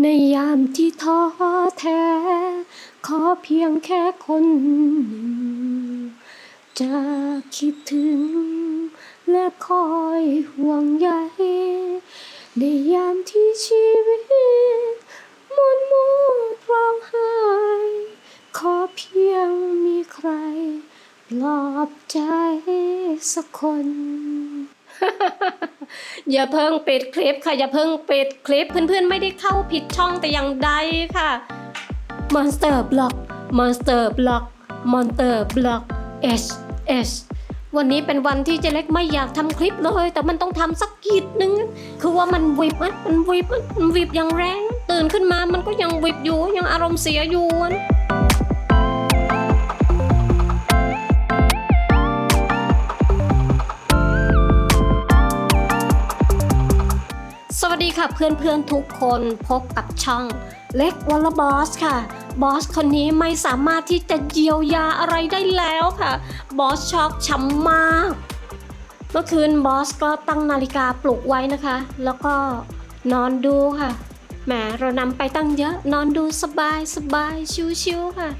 ในยามที่ท้อแท้ ขอเพียงแค่คนหนึ่ง จะคิดถึง และคอยห่วงใย ในยามที่ชีวิตหมุนมัวร้องไห้ ขอเพียงมีใครปลอบใจสักคน อย่าเพิ่งปิดคลิปค่ะอย่าเพิ่งปิดคลิปเพื่อนๆ ไม่ได้เข้าผิดช่องแต่อย่างใดค่ะ Monster Block Monster Block Monster Block H H วันนี้เป็นวันที่เจเล็กไม่อยากทำคลิปเลย แต่มันต้องทำสักกีดนึง คือว่ามันวิบอะมันวิบอะมันวิบอย่างแรง ตื่นขึ้นมามันก็ยังวิบอยู่ยังอารมณ์เสียอยู่ สวัสดีค่ะเพื่อนๆทุกคนพบกับช่องเล็กวอลบอสค่ะบอสคนนี้ไม่สามารถที่จะเยียวยาอะไรได้แล้วค่ะบอสช็อกช้ำมาก เมื่อคืนบอสก็ตั้งนาฬิกาปลุกไว้นะคะ แล้วก็นอนดูค่ะแหมเรานำไปตั้งเยอะนอนดูสบายสบายชิวๆค่ะ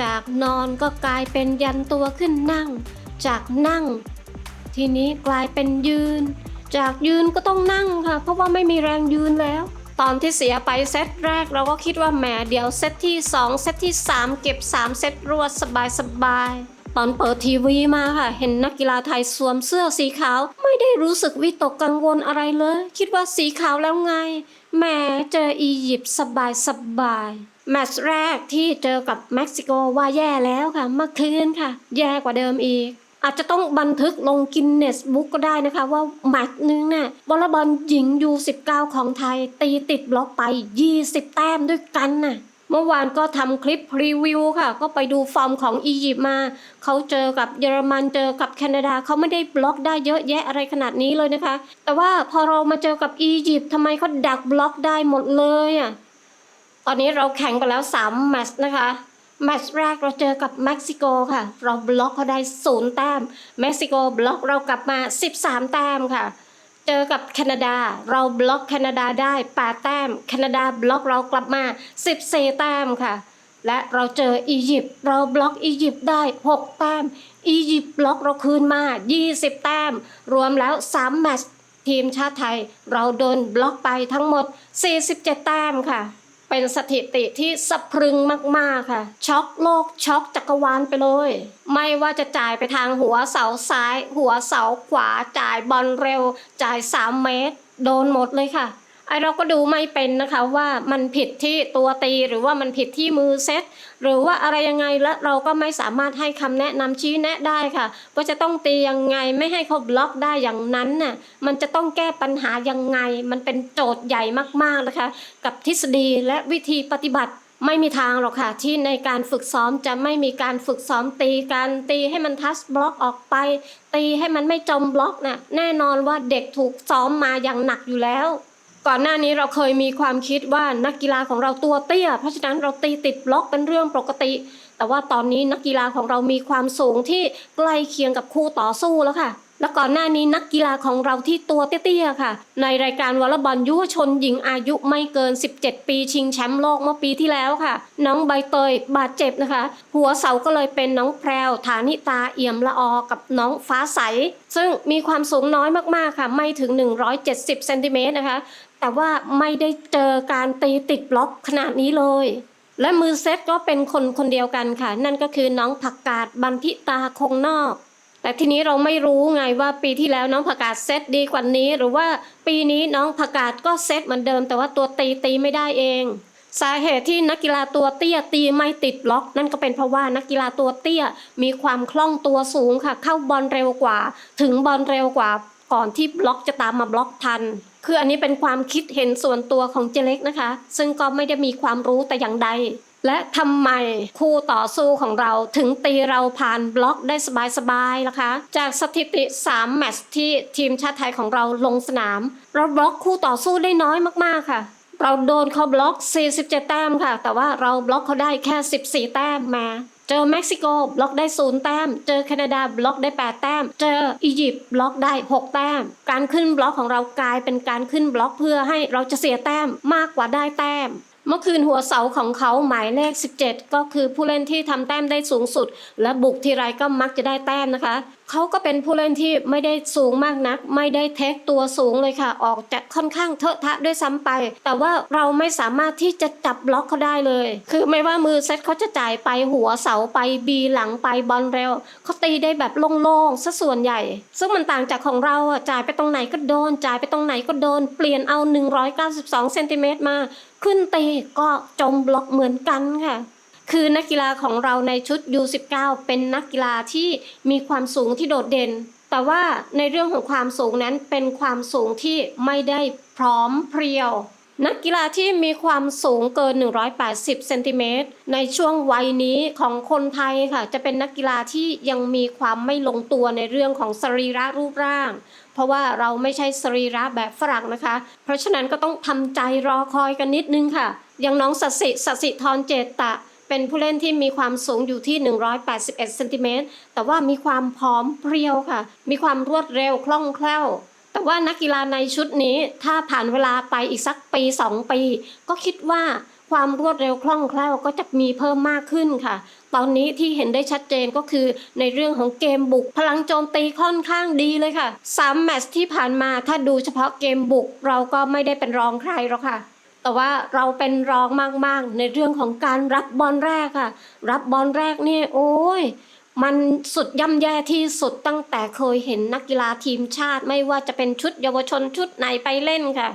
จากนอนก็กลายเป็นยันตัวขึ้นนั่ง จากนั่ง ทีนี้กลายเป็นยืน จากยืนก็ต้องนั่งค่ะ เพราะว่าไม่มีแรงยืนแล้ว ตอนที่เสียไปเซตแรกเราก็คิดว่าแหมเดี๋ยวเซตที่ 2 เซตที่ 3 เก็บ 3 เซตรวดสบายสบายตอนเปิดทีวีมาค่ะ เห็นนักกีฬาไทยสวมเสื้อสีขาว ไม่ได้รู้สึกวิตกกังวลอะไรเลย คิดว่าสีขาวแล้วไงแหมเจออียิปต์สบายสบายแมตช์แรกที่เจอกับเม็กซิโกว่าแย่แล้วค่ะ เมื่อคืนค่ะ แย่กว่าเดิมอีก อาจจะต้องบันทึกลงกินเนสบุ๊กก็ได้นะคะ ว่าแมตช์นึงน่ะวอลเลย์บอลหญิงยู19ของไทย ตีติดบล็อกไป 20 แต้มด้วยกันน่ะเมื่อวานก็ทำคลิปรีวิวค่ะ ก็ไปดูฟอร์มของอียิปต์มา เขาเจอกับเยอรมันเจอกับแคนาดาเขาไม่ได้บล็อกได้เยอะแยะอะไรขนาดนี้เลยนะคะ แต่ว่าพอเรามาเจอกับอียิปต์ทำไมเขาดักบล็อกได้หมดเลยอะตอนนี้เราแข่งไปแล้ว 3 แมตช์นะคะ แมตช์แรกเราเจอกับเม็กซิโกค่ะ เราบล็อกเขาได้ศูนย์แต้มเม็กซิโกบล็อกเรากลับมา 13 แต้มค่ะ เจอกับแคนาดา เราบล็อกแคนาดาได้8แต้มแคนาดาบล็อกเรากลับมา 14 แต้มค่ะ และเราเจออียิปต์เราบล็อกอียิปต์ได้ 6 แต้มอียิปต์บล็อกเราคืนมา 20 แต้ม รวมแล้ว3แมตช์ทีมชาติไทย เราโดนบล็อกไปทั้งหมด 47 แต้มค่ะ เป็นสถิติที่สะพรึงมากๆค่ะ ช็อกโลกช็อกจักรวาลไปเลย ไม่ว่าจะจ่ายไปทางหัวเสาซ้าย หัวเสาขวาจ่ายบอลเร็ว จ่าย 3 เมตร โดนหมดเลยค่ะ ไอเราก็ดูไม่เป็นนะคะว่ามันผิดที่ตัวตีหรือว่ามันผิดที่มือเซตหรือว่าอะไรยังไงและเราก็ไม่สามารถให้คำแนะนำชี้แนะได้ค่ะว่าจะต้องตียังไงไม่ให้เขาบล็อกได้อย่างนั้นน่ะมันจะต้องแก้ปัญหายังไง มันเป็นโจทย์ใหญ่มากๆนะคะ กับทฤษฎีและวิธีปฏิบัติไม่มีทางหรอกค่ะ ที่ในการฝึกซ้อมจะไม่มีการฝึกซ้อมตีกันตีให้มันทัชบล็อกออกไป ตีให้มันไม่จมบล็อกน่ะแน่นอนว่าเด็กถูกซ้อมมาอย่างหนักอยู่แล้ว ก่อนหน้านี้เราเคยมีความคิดว่านักกีฬาของเราตัวเตี้ย เพราะฉะนั้นเราตีติดบล็อกเป็นเรื่องปกติ แต่ว่าตอนนี้นักกีฬาของเรามีความสูงที่ใกล้เคียงกับคู่ต่อสู้แล้วค่ะ และก่อนหน้านี้นักกีฬาของเราที่ตัวเตี้ยๆค่ะ ในรายการวอลเลย์บอลยุวชนหญิงอายุไม่เกิน 17 ปีชิงแชมป์โลกเมื่อปีที่แล้วค่ะ น้องใบเตยบาดเจ็บนะคะ หัวเสาก็เลยเป็นน้องแพรวฐานิตาเอี่ยมละออกับน้องฟ้าใส ซึ่งมีความสูงน้อยมากๆค่ะ ไม่ถึง 170เซนติเมตรนะคะ แต่ว่าไม่ได้เจอการตีติดบล็อกขนาดนี้เลยและมือเซตก็เป็นคนคนเดียวกันค่ะ นั่นก็คือน้องผักกาดบันทิตาคงนอก แต่ทีนี้เราไม่รู้ไงว่าปีที่แล้วน้องผักกาดเซตดีกว่านี้ หรือว่าปีนี้น้องผักกาดก็เซตเหมือนเดิม แต่ว่าตัวตีตีไม่ได้เอง สาเหตุที่นักกีฬาตัวเตี้ยตีไม่ติดล็อก นั่นก็เป็นเพราะว่านักกีฬาตัวเตี้ยมีความคล่องตัวสูงค่ะ เข้าบอลเร็วกว่า ถึงบอลเร็วกว่า ก่อนที่บล็อกจะตามมาบล็อกทัน คืออันนี้เป็นความคิดเห็นส่วนตัวของเจเล็กนะคะ ซึ่งก็ไม่ได้มีความรู้แต่อย่างใด และทำไมคู่ต่อสู้ของเราถึงตีเราผ่านบล็อกได้สบายๆล่ะคะ จากสถิติ 3 แมตช์ที่ทีมชาติไทยของเราลงสนาม เราบล็อกคู่ต่อสู้ได้น้อยมากๆค่ะเราโดนเขาบล็อก 47 แต้มค่ะ แต่ว่าเราบล็อกเขาได้แค่ 14 แต้มมา เจอเม็กซิโกบล็อกได้ศูนย์แต้ม เจอแคนาดาบล็อกได้แปดแต้ม เจออียิปต์บล็อกได้หกแต้ม การขึ้นบล็อกของเรากลายเป็นการขึ้นบล็อกเพื่อให้เราจะเสียแต้มมากกว่าได้แต้มเมื่อคืนหัวเสาของเขาหมายเลข 17 ก็คือผู้เล่นที่ทำแต้มได้สูงสุด และบุกทีไรก็มักจะได้แต้มนะคะ เขาก็เป็นผู้เล่นที่ไม่ได้สูงมากนัก ไม่ได้เทคตัวสูงเลยค่ะ ออกจะค่อนข้างเทอะทะด้วยซ้ำไป แต่ว่าเราไม่สามารถที่จะจับบล็อกเขาได้เลย คือไม่ว่ามือเซตเขาจะจ่ายไปหัวเสาไปบีหลังไปบอลเร็วเขาตีได้แบบโล่งๆซะส่วนใหญ่ ซึ่งมันต่างจากของเราอะจ่ายไปตรงไหนก็โดน จ่ายไปตรงไหนก็โดน เปลี่ยนเอา 192เซนติเมตรมา ขึ้นตีก็จมบล็อกเหมือนกันค่ะ คือนักกีฬาของเราในชุด U19 เป็นนักกีฬาที่มีความสูงที่โดดเด่น แต่ว่าในเรื่องของความสูงนั้นเป็นความสูงที่ไม่ได้พร้อมเพรียว นักกีฬาที่มีความสูงเกิน 180 เซนติเมตรในช่วงวัยนี้ของคนไทยค่ะ จะเป็นนักกีฬาที่ยังมีความไม่ลงตัวในเรื่องของสรีระรูปร่าง เพราะว่าเราไม่ใช่สรีระแบบฝรั่งนะคะ เพราะฉะนั้นก็ต้องทำใจรอคอยกันนิดนึงค่ะ อย่างน้องสสิสสิธรเจตตะ เป็นผู้เล่นที่มีความสูงอยู่ที่ 181เซนติเมตรแต่ว่ามีความพร้อมเพรียวค่ะ มีความรวดเร็วคล่องแคล่ว แต่ว่านักกีฬาในชุดนี้ถ้าผ่านเวลาไปอีกสักปี 2 ปี ก็คิดว่าความรวดเร็วคล่องแคล่วก็จะมีเพิ่มมากขึ้นค่ะ ตอนนี้ที่เห็นได้ชัดเจนก็คือในเรื่องของเกมบุก พลังโจมตีค่อนข้างดีเลยค่ะ3แมตช์ที่ผ่านมาถ้าดูเฉพาะเกมบุก เราก็ไม่ได้เป็นรองใครหรอกค่ะ แต่ว่าเราเป็นรองมากๆ ในเรื่องของการรับบอลแรกค่ะ รับบอลแรกนี่โอ้ยมันสุดย่ำแย่ที่สุดตั้งแต่เคยเห็นนักกีฬาทีมชาติ ไม่ว่าจะเป็นชุดเยาวชนชุดไหนไปเล่นค่ะ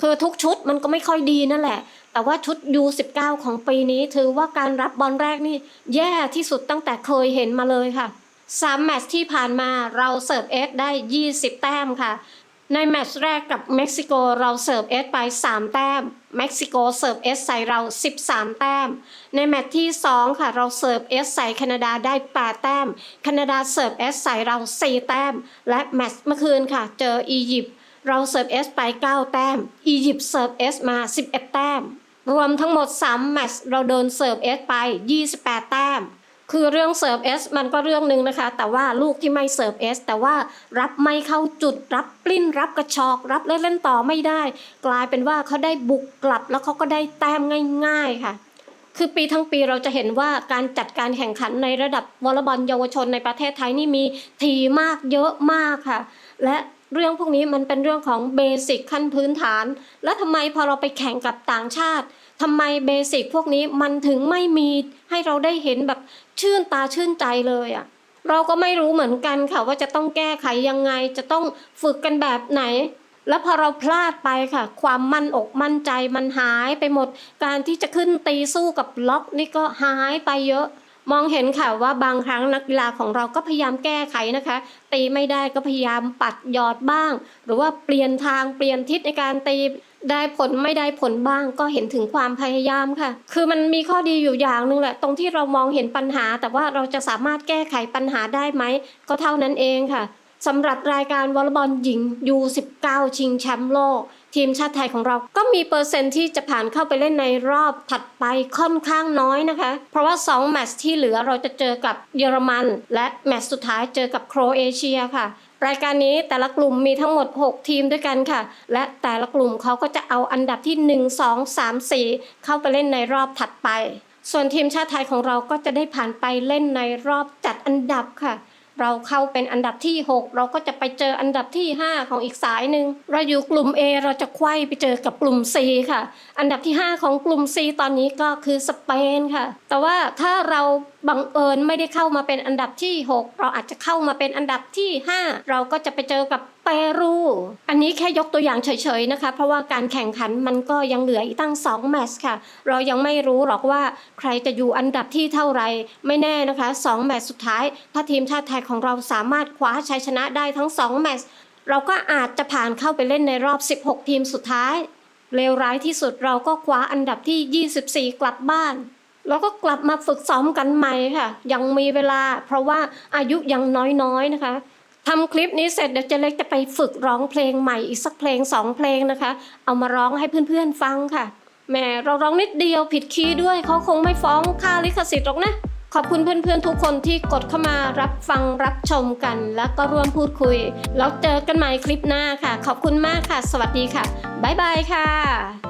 คือทุกชุดมันก็ไม่ค่อยดีนั่นแหละ แต่ว่าชุด U19 ของปีนี้ถือว่าการรับบอลแรกนี่แย่ที่สุดตั้งแต่เคยเห็นมาเลยค่ะสามแมตช์ที่ผ่านมาเราเสิร์ฟเอสได้ 20 แต้มค่ะ ในแมตช์แรกกับเม็กซิโกเราเสิร์ฟเอสไป 3 แต้ม เม็กซิโกเสิร์ฟเอสใส่เรา 13 แต้ม ในแมตช์ที่ 2 ค่ะเราเสิร์ฟเอสใส่แคนาดาได้ 8 แต้ม แคนาดาเสิร์ฟเอสใส่เรา 4 แต้ม และแมตช์เมื่อคืนค่ะ เจออียิปต์เราเสิร์ฟเอสไป 9 แต้ม อียิปต์เสิร์ฟเอสมา 11 แต้ม รวมทั้งหมด 3 แมตช์เราโดนเสิร์ฟเอสไป 28 แต้ม คือเรื่องเสิร์ฟเอสมันก็เรื่องหนึ่งนะคะ แต่ว่าลูกที่ไม่เสิร์ฟเอสแต่ว่ารับไม่เข้าจุดรับปลิ้นรับกระชอก รับแล้วเล่นต่อไม่ได้ กลายเป็นว่าเขาได้บุกกลับแล้วเขาก็ได้แต้มง่าย ๆค่ะ คือปีทั้งปีเราจะเห็นว่าการจัดการแข่งขันในระดับวอลเลย์บอลเยาวชนในประเทศไทยนี่มีทีมากเยอะมากค่ะ และเรื่องพวกนี้มันเป็นเรื่องของเบสิกขั้นพื้นฐาน แล้วทำไมพอเราไปแข่งกับต่างชาติ ทำไมเบสิกพวกนี้มันถึงไม่มีให้เราได้เห็นแบบชื่นตาชื่นใจเลยอะ่ะเราก็ไม่รู้เหมือนกันค่ะว่าจะต้องแก้ไขยังไง จะต้องฝึกกันแบบไหน แล้วพอเราพลาดไปค่ะ ความมั่นอกมั่นใจมันหายไปหมด การที่จะขึ้นตีสู้กับล็อกนี่ก็หายไปเยอะ มองเห็นค่ะว่าบางครั้งนักกีฬาของเราก็พยายามแก้ไขนะคะ ตีไม่ได้ก็พยายามปัดหยอดบ้าง หรือว่าเปลี่ยนทางเปลี่ยนทิศในการตี ได้ผลไม่ได้ผลบ้างก็เห็นถึงความพยายามค่ะ คือมันมีข้อดีอยู่อย่างหนึ่งแหละ ตรงที่เรามองเห็นปัญหา แต่ว่าเราจะสามารถแก้ไขปัญหาได้ไหม ก็เท่านั้นเองค่ะสำหรับรายการวอลเลย์บอลหญิง U19 ชิงแชมป์โลก ทีมชาติไทยของเราก็มีเปอร์เซ็นต์ที่จะผ่านเข้าไปเล่นในรอบถัดไปค่อนข้างน้อยนะคะ เพราะว่า 2 แมตช์ที่เหลือเราจะเจอกับเยอรมัน และแมตช์สุดท้ายเจอกับโครเอเชียค่ะ รายการนี้แต่ละกลุ่มมีทั้งหมด 6 ทีมด้วยกันค่ะ และแต่ละกลุ่มเขาก็จะเอาอันดับที่ 1 2 3 4 เข้าไปเล่นในรอบถัดไป ส่วนทีมชาติไทยของเราก็จะได้ผ่านไปเล่นในรอบจัดอันดับค่ะ เราเข้าเป็นอันดับที่ 6 เราก็จะไปเจออันดับที่ 5 ของอีกสายหนึ่งเราอยู่กลุ่ม A เราจะไขว้ไปเจอกับกลุ่ม C ค่ะ อันดับที่ 5 ของกลุ่ม C ตอนนี้ก็คือสเปนค่ะ แต่ว่าถ้าเราบังเอิญไม่ได้เข้ามาเป็นอันดับที่ 6 เราอาจจะเข้ามาเป็นอันดับที่ 5 เราก็จะไปเจอกับ ปรู อันนี้แค่ยกตัวอย่างเฉยๆนะคะ เพราะว่าการแข่งขันมันก็ยังเหลืออีกตั้ง 2 แมตช์ค่ะ เรายังไม่รู้หรอกว่าใครจะอยู่อันดับที่เท่าไรไม่แน่นะคะ 2 แมตช์สุดท้าย ถ้าทีมชาติไทยของเราสามารถคว้าชัยชนะได้ทั้ง 2 แมตช์เราก็อาจจะผ่านเข้าไปเล่นในรอบ 16 ทีมสุดท้ายเลวร้ายที่สุดเราก็คว้าอันดับที่ 24 กลับบ้านแล้วก็กลับมาฝึกซ้อมกันใหม่ค่ะ ยังมีเวลาเพราะว่าอายุยังน้อยๆนะคะ ทำคลิปนี้เสร็จเดี๋ยวเจเล็กจะไปฝึกร้องเพลงใหม่อีกสักเพลงสองเพลงนะคะ เอามาร้องให้เพื่อนๆฟังค่ะแหมเราร้องนิดเดียวผิดคีย์ด้วยเขาคงไม่ฟ้องค่าลิขสิทธิ์หรอกนะขอบคุณเพื่อนๆทุกคนที่กดเข้ามารับฟังรับชมกัน แล้วก็ร่วมพูดคุย แล้วเจอกันใหม่คลิปหน้าค่ะ ขอบคุณมากค่ะ สวัสดีค่ะ บ๊ายบายค่ะ